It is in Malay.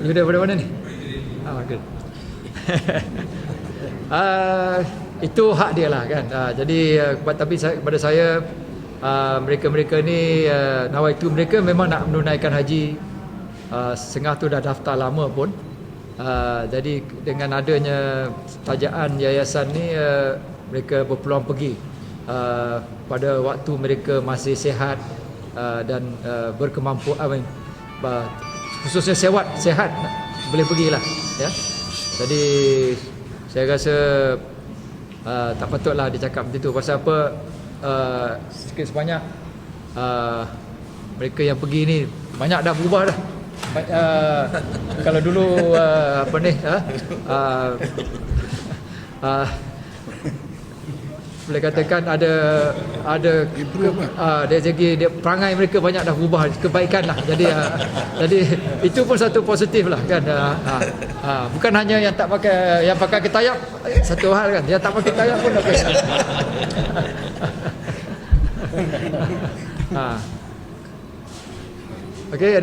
You daripada mana ni? Ah, good. uh, itu hak dia lah kan. Uh, jadi uh, tapi saya, kepada saya uh, mereka-mereka ni uh, nawaitu mereka memang nak menunaikan haji uh, setengah tu dah daftar lama pun. Uh, jadi dengan adanya tajaan yayasan ni uh, mereka berpeluang pergi uh, pada waktu mereka masih sihat uh, dan uh, berkemampuan uh, khususnya sehat sehat boleh pergilah ya. Jadi saya rasa uh, tak patutlah dia cakap macam tu pasal apa uh, sikit sebanyak uh, mereka yang pergi ni banyak dah berubah dah. Uh, kalau dulu uh, apa ni uh, uh, uh, boleh katakan ada ada uh, dari segi dia perangai mereka banyak dah berubah. Kebaikan lah. Jadi uh, jadi itu pun satu positif lah kan? Uh, uh, uh, bukan hanya yang tak pakai yang pakai ketayap satu hal kan? Yang tak pakai ketayap pun pakai uh. Okay,